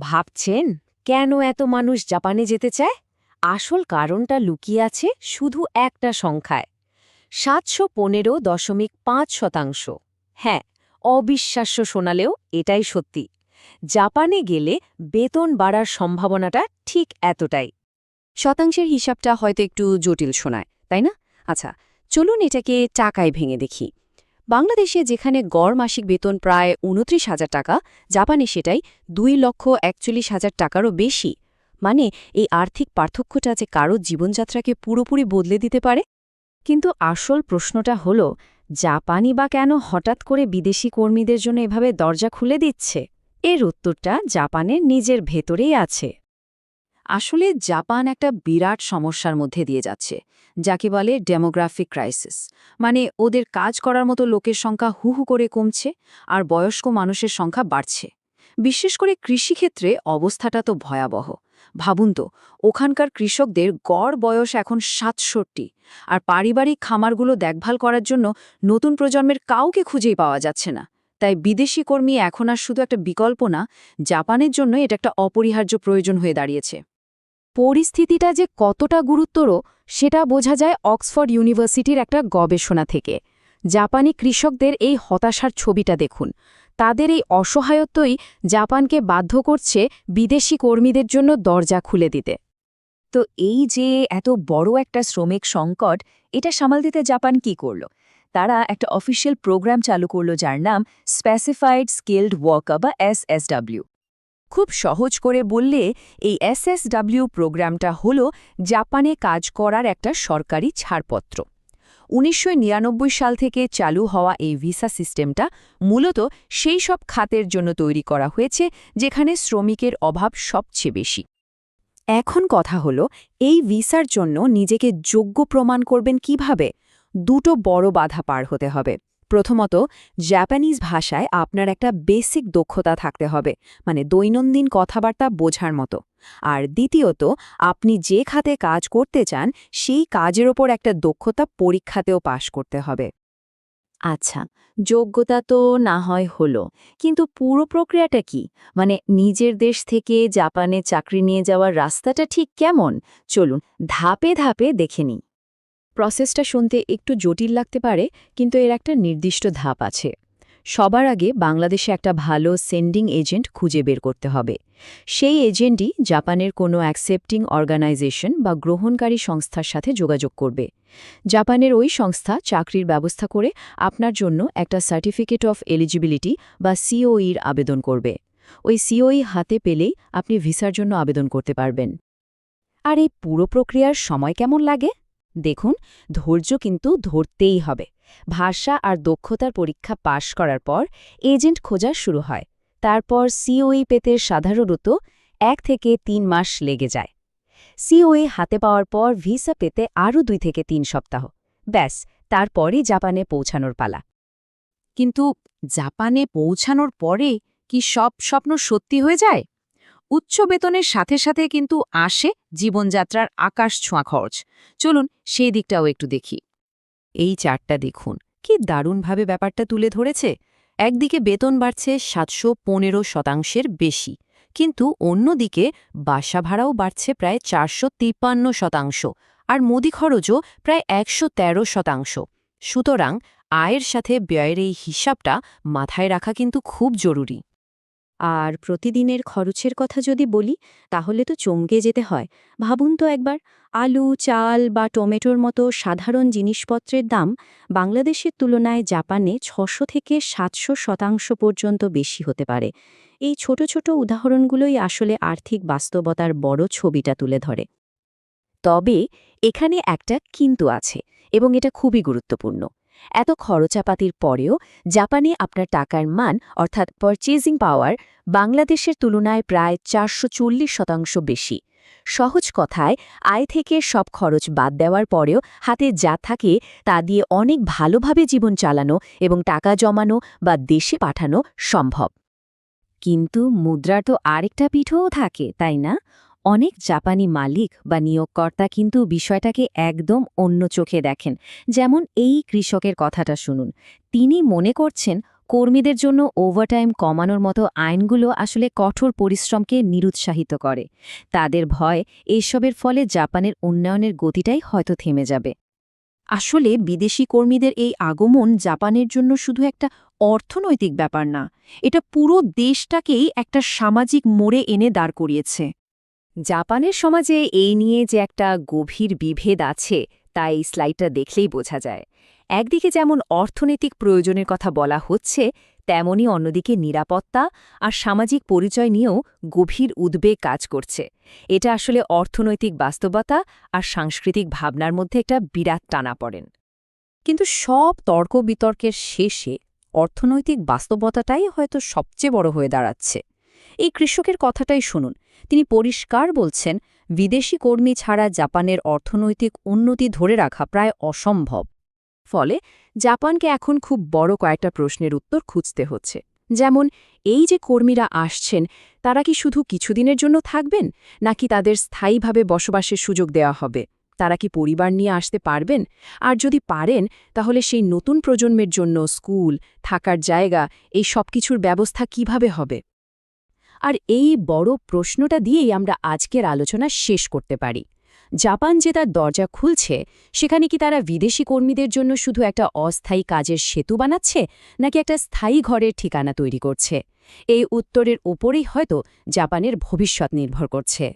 ভাবছেন কেন এত মানুষ জাপানে যেতে চায়? আসল কারণটা লুকিয়ে আছে শুধু একটা সংখ্যায়। সাতশো পনেরো দশমিক পাঁচ শতাংশ। হ্যাঁ অবিশ্বাস্য শোনালেও এটাই সত্যি। জাপানে গেলে বেতন বাড়ার সম্ভাবনাটা ঠিক এতটাই। শতাংশের হিসাবটা হয়তো একটু জটিল শোনায়, তাই না? আচ্ছা চলুন এটাকে টাকায় ভেঙে দেখি। বাংলাদেশে যেখানে গড় মাসিক বেতন প্রায় উনত্রিশ হাজার টাকা, জাপানে সেটাই দুই লক্ষ একচল্লিশ হাজার টাকারও বেশি। মানে এই আর্থিক পার্থক্যটা যে কারও জীবনযাত্রাকে পুরোপুরি বদলে দিতে পারে? কিন্তু আসল প্রশ্নটা হল, জাপানি বা কেন হঠাৎ করে বিদেশি কর্মীদের জন্য এভাবে দরজা খুলে দিচ্ছে? এর উত্তরটা জাপানের নিজের ভেতরেই আছে। আসলে জাপান একটা বিরাট সমস্যার মধ্যে দিয়ে যাচ্ছে, যাকে বলে ডেমোগ্রাফিক ক্রাইসিস। মানে ওদের কাজ করার মতো লোকের সংখ্যা হু হু করে কমছে আর বয়স্ক মানুষের সংখ্যা বাড়ছে। বিশেষ করে কৃষিক্ষেত্রে অবস্থাটা তো ভয়াবহ। ভাবুন তো, ওখানকার কৃষকদের গড় বয়স এখন সাতষট্টি আর পারিবারিক খামারগুলো দেখভাল করার জন্য নতুন প্রজন্মের কাউকে খুঁজেই পাওয়া যাচ্ছে না। তাই বিদেশি কর্মী এখন আর শুধু একটা বিকল্প না, জাপানের জন্য এটা একটা অপরিহার্য প্রয়োজন হয়ে দাঁড়িয়েছে। পরিস্থিতিটা যে কতটা গুরুত্বর সেটা বোঝা যায় অক্সফোর্ড ইউনিভার্সিটির একটা গবেষণা থেকে। জাপানি কৃষকদের এই হতাশার ছবিটা দেখুন। তাদের এই অসহায়ত্বই জাপানকে বাধ্য করছে বিদেশি কর্মীদের জন্য দরজা খুলে দিতে। তো এই যে এত বড় একটা শ্রমিক সংকট, এটা সামাল দিতে জাপান কি করল? তারা একটা অফিসিয়াল প্রোগ্রাম চালু করল যার নাম স্পেসিফাইড স্কিল্ড ওয়ার্কার বা এস এসএসডব্লিউ খুব সহজ করে বললে, এই এসএসডব্লিউ প্রোগ্রামটা হল জাপানে কাজ করার একটা সরকারি ছাড়পত্র। উনিশশো নিরানব্বই সাল থেকে চালু হওয়া এই ভিসা সিস্টেমটা মূলত সেই সব খাতের জন্য তৈরি করা হয়েছে, যেখানে শ্রমিকের অভাব সবচেয়ে বেশি। এখন কথা হল, এই ভিসার জন্য নিজেকে যোগ্য প্রমাণ করবেন কীভাবে? দুটো বড় বাধা পার হতে হবে। প্রথমত জাপানিজ ভাষায় আপনার একটা বেসিক দক্ষতা থাকতে হবে মানে দৈনন্দিন কথাবার্তা বোঝার মতো। আর দ্বিতীয়ত, আপনি যে খাতে কাজ করতে চান, সেই কাজের ওপর একটা দক্ষতা পরীক্ষাতেও পাশ করতে হবে। আচ্ছা যোগ্যতা তো না হয় হলো, কিন্তু পুরো প্রক্রিয়াটা কি? মানে নিজের দেশ থেকে জাপানে চাকরি নিয়ে যাওয়ার রাস্তাটা ঠিক কেমন? চলুন, ধাপে ধাপে দেখে নিই। প্রসেসটা শুনতে একটু জটিল লাগতে পারে, কিন্তু এর একটা নির্দিষ্ট ধাপ আছে। সবার আগে বাংলাদেশে একটা ভালো সেন্ডিং এজেন্ট খুঁজে বের করতে হবে। সেই এজেন্টই জাপানের কোনো অ্যাকসেপ্টিং অর্গানাইজেশন বা গ্রহণকারী সংস্থার সাথে যোগাযোগ করবে। জাপানের ওই সংস্থা চাকরির ব্যবস্থা করে আপনার জন্য একটা সার্টিফিকেট অফ এলিজিবিলিটি বা সিওইর আবেদন করবে। ওই সিওই হাতে পেলেই আপনি ভিসার জন্য আবেদন করতে পারবেন। আর এই পুরো প্রক্রিয়ার সময় কেমন লাগে? দেখুন, ধৈর্য কিন্তু ধরতেই হবে। ভাষা আর দক্ষতার পরীক্ষা পাশ করার পর এজেন্ট খোঁজা শুরু হয়। তারপর সিওই পেতে সাধারণত এক থেকে তিন মাস লেগে যায়। সিওই হাতে পাওয়ার পর ভিসা পেতে আরও দুই থেকে তিন সপ্তাহ। ব্যাস তারপরই জাপানে পৌঁছানোর পালা। কিন্তু জাপানে পৌঁছানোর পরে কি সব স্বপ্ন সত্যি হয়ে যায়? উচ্চ বেতনের সাথে সাথে কিন্তু আসে জীবনযাত্রার আকাশ ছোঁয়া খরচ। চলুন সেই দিকটাও একটু দেখি। এই চারটা দেখুন। কি দারুণভাবে ব্যাপারটা তুলে ধরেছে। একদিকে বেতন বাড়ছে সাতশো পনেরো শতাংশের বেশি, কিন্তু অন্যদিকে বাসা ভাড়াও বাড়ছে প্রায় চারশো তিপ্পান্ন শতাংশ আর মুদি খরচও প্রায় একশো তেরো শতাংশ। সুতরাং আয়ের সাথে ব্যয়ের এই হিসাবটা মাথায় রাখা কিন্তু খুব জরুরি। আর প্রতিদিনের খরচের কথা যদি বলি, তাহলে তো চমকে যেতে হয়। ভাবুন তো একবার, আলু, চাল বা টমেটোর মতো সাধারণ জিনিসপত্রের দাম বাংলাদেশের তুলনায় জাপানে ছশো থেকে সাতশো শতাংশ পর্যন্ত বেশি হতে পারে। এই ছোট ছোট উদাহরণগুলোই আসলে আর্থিক বাস্তবতার বড় ছবিটা তুলে ধরে। তবে এখানে একটা কিন্তু আছে এবং এটা খুবই গুরুত্বপূর্ণ। এত খরচাপাতির পরেও জাপানে আপনার টাকার মান, অর্থাৎ পারচেজিং পাওয়ার বাংলাদেশের তুলনায় প্রায় চারশো চল্লিশ শতাংশ বেশি। সহজ কথায়, আয় থেকে সব খরচ বাদ দেওয়ার পরেও হাতে যা থাকে তা দিয়ে অনেক ভালোভাবে জীবন চালানো এবং টাকা জমানো বা দেশে পাঠানো সম্ভব। কিন্তু মুদ্রার তো আরেকটা পিঠও থাকে, তাই না? অনেক জাপানি মালিক বা নিয়োগকর্তা কিন্তু বিষয়টাকে একদম অন্য চোখে দেখেন। যেমন এই কৃষকের কথাটা শুনুন। তিনি মনে করছেন, কর্মীদের জন্য ওভারটাইম কমানোর মতো আইনগুলো আসলে কঠোর পরিশ্রমকে নিরুৎসাহিত করে। তাদের ভয়, এসবের ফলে জাপানের উন্নয়নের গতিটাই হয়তো থেমে যাবে। আসলে বিদেশি কর্মীদের এই আগমন জাপানের জন্য শুধু একটা অর্থনৈতিক ব্যাপার না, এটা পুরো দেশটাকেই একটা সামাজিক মোড়ে এনে দাঁড় করিয়েছে। জাপানের সমাজে এই নিয়ে যে একটা গভীর বিভেদ আছে, তা এই স্লাইডটা দেখলেই বোঝা যায়। একদিকে যেমন অর্থনৈতিক প্রয়োজনের কথা বলা হচ্ছে, তেমনি অন্যদিকে নিরাপত্তা আর সামাজিক পরিচয় নিয়েও গভীর উদ্বেগ কাজ করছে। এটা আসলে অর্থনৈতিক বাস্তবতা আর সাংস্কৃতিক ভাবনার মধ্যে একটা বিরাট টানা পড়েন। কিন্তু সব তর্ক বিতর্কের শেষে অর্থনৈতিক বাস্তবতাটাই হয়তো সবচেয়ে বড় হয়ে দাঁড়াচ্ছে। এই কৃষকের কথাটাই শুনুন। তিনি পরিষ্কার বলছেন, বিদেশি কর্মী ছাড়া জাপানের অর্থনৈতিক উন্নতি ধরে রাখা প্রায় অসম্ভব। ফলে জাপানকে এখন খুব বড় কয়েকটা প্রশ্নের উত্তর খুঁজতে হচ্ছে। যেমন, এই যে কর্মীরা আসছেন, তারা কি শুধু কিছুদিনের জন্য থাকবেন, নাকি তাদের স্থায়ীভাবে বসবাসের সুযোগ দেওয়া হবে? তারা কি পরিবার নিয়ে আসতে পারবেন? আর যদি পারেন, তাহলে সেই নতুন প্রজন্মের জন্য স্কুল, থাকার জায়গা, এই সব কিছুর ব্যবস্থা কীভাবে হবে? আর এই বড় প্রশ্নটা দিয়েই আমরা আজকের আলোচনা শেষ করতে পারি। জাপান যে তার দরজা খুলছে, সেখানে কি তারা বিদেশি কর্মীদের জন্য শুধু একটা অস্থায়ী কাজের সেতু বানাচ্ছে, নাকি একটা স্থায়ী ঘরের ঠিকানা তৈরি করছে? এই উত্তরের ওপরেই হয়তো জাপানের ভবিষ্যৎ নির্ভর করছে।